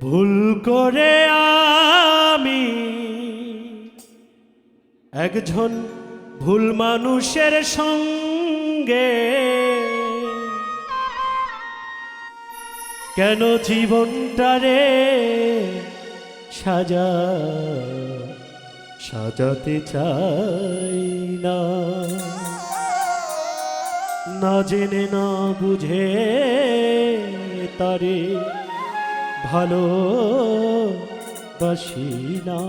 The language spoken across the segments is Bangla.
ভুল করে আমি একজন ভুল মানুষের সঙ্গে কেন জীবনটারে সাজা সাজাতে চাই না? না জেনে, না বুঝে তারে ভালো বাসি না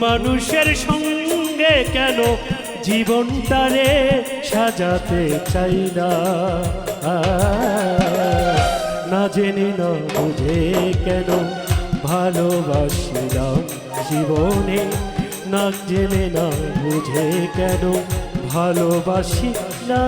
মানুষের সঙ্গে কেন জীবনটারে সাজাতে চাই না? না জেনে, না বুঝে কেন ভালোবাসিলাম জীবনে? না জেনে, না বুঝে কেন ভালোবাসি না?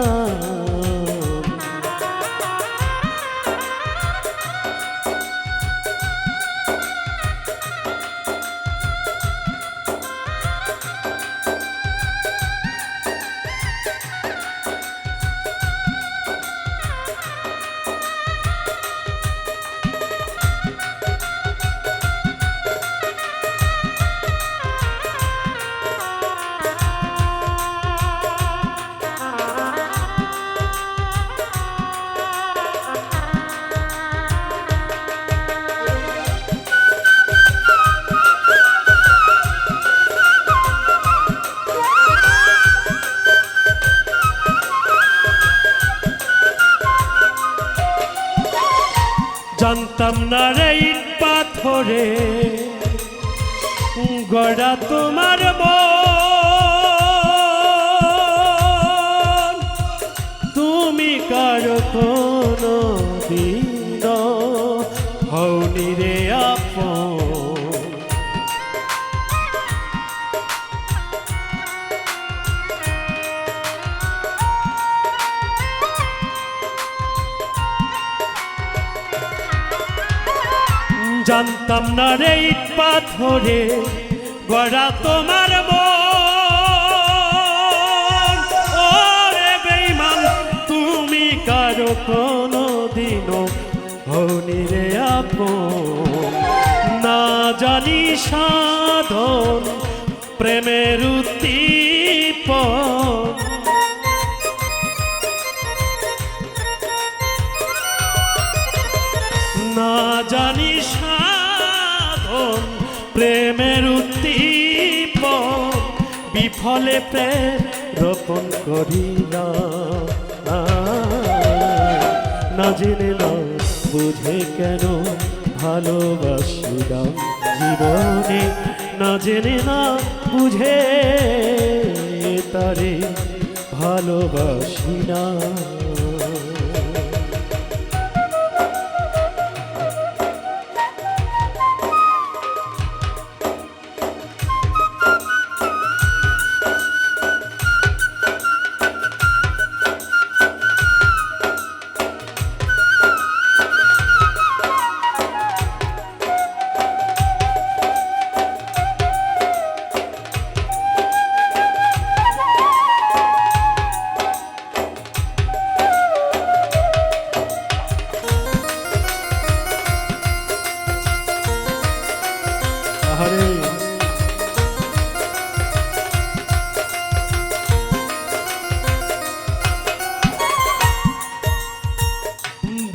জানতাম না রে পাথরে। গড়া তোমার তুমি কারও জানতাম না রে ইট পাথরে, গড়া তোমার ওরে বেঈমান, তুমি কারও কোনো দিনও হওনি রে আপন। না জানি সাধন, প্রেমের উদ্দীপন। না জানি বিফলে প্রেম রোপণ করি না জেনে বুঝে কেন ভালোবাসিলাম জীবনে। না জেনে না বুঝে তারে ভালোবাসি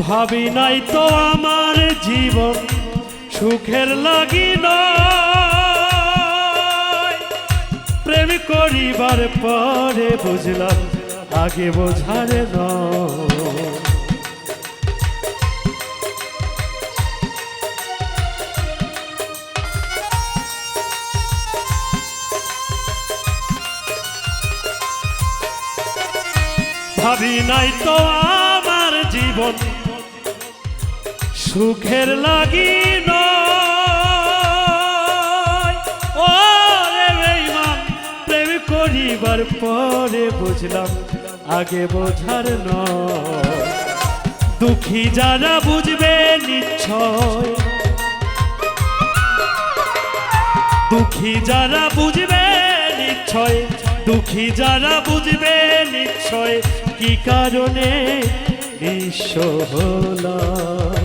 ভাবি নাই তো আমার জীবন সুখের লাগি প্রেম করিবার পরে বুঝলাম, আগে বোঝার ন ভাবি নাই তো আমার জীবন সুখের লাগি প্রেম করিবার পরে বুঝলাম, আগে বোঝার নয়। দুঃখী যারা বুঝবে নিশ্চয়। দুঃখী যারা বুঝবে নিশ্চয়, দুঃখী যারা বুঝবে নিশ্চয়, কি কারণে নিঃস্ব হলাম? না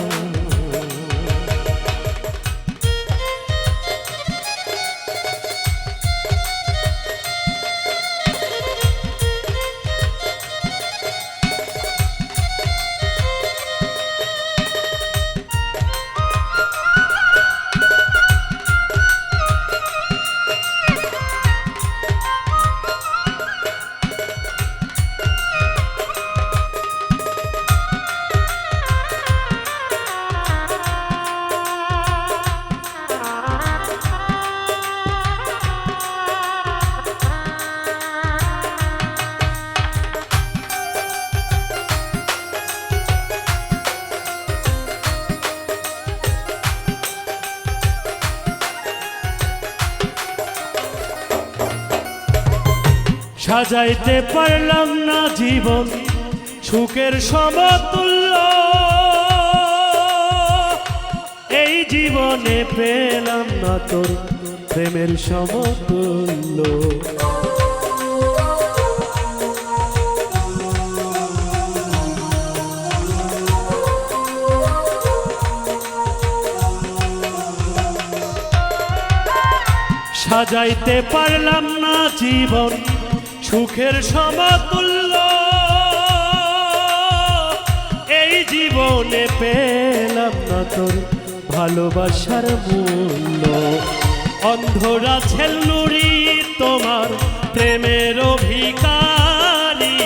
সাজাইতে পারলাম না জীবন, সুখের সমতুল্য। এই জীবনে পেলাম না তোর প্রেমের সমতুল্য। সাজাইতে পারলাম না জীবন সুখের সমতুল্য। এই জীবনে পেলাম না তোর ভালোবাসার মূল্য। অন্ধরা ছেল নুরি তোমার প্রেমের অভিকারী।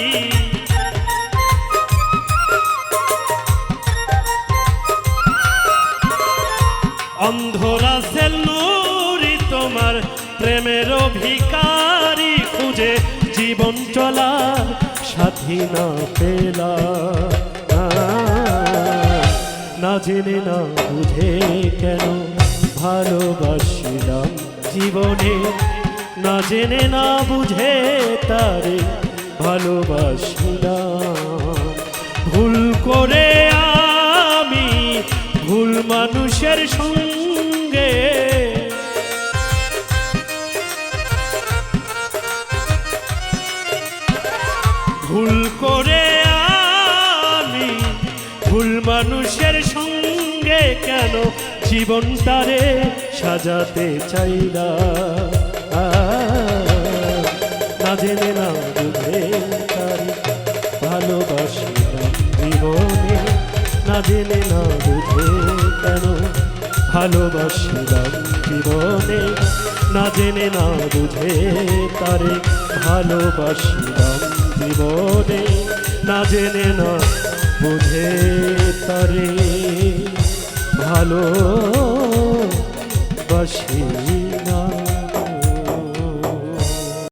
অন্ধরা সেলুরি তোমার প্রেমের ভিকারি না পেলা। না জেনে না বুঝে কেন ভালোবাসিলাম জীবনে? না জেনে না বুঝে তারে ভালোবাসিলাম। ভুল করে আমি ভুল মানুষের সঙ্গে কেন জীবনটারে সাজাতে চাইলা না। জেনে না বুঝে তারে ভালোবাসিলাম জীবনে। না জেনে না বুঝে কেন ভালোবাসিলাম জীবনে। না জেনে না তারে ভালোবাসিলাম জীবনে। না জেনে না বুঝে তারে ভালোবাসি।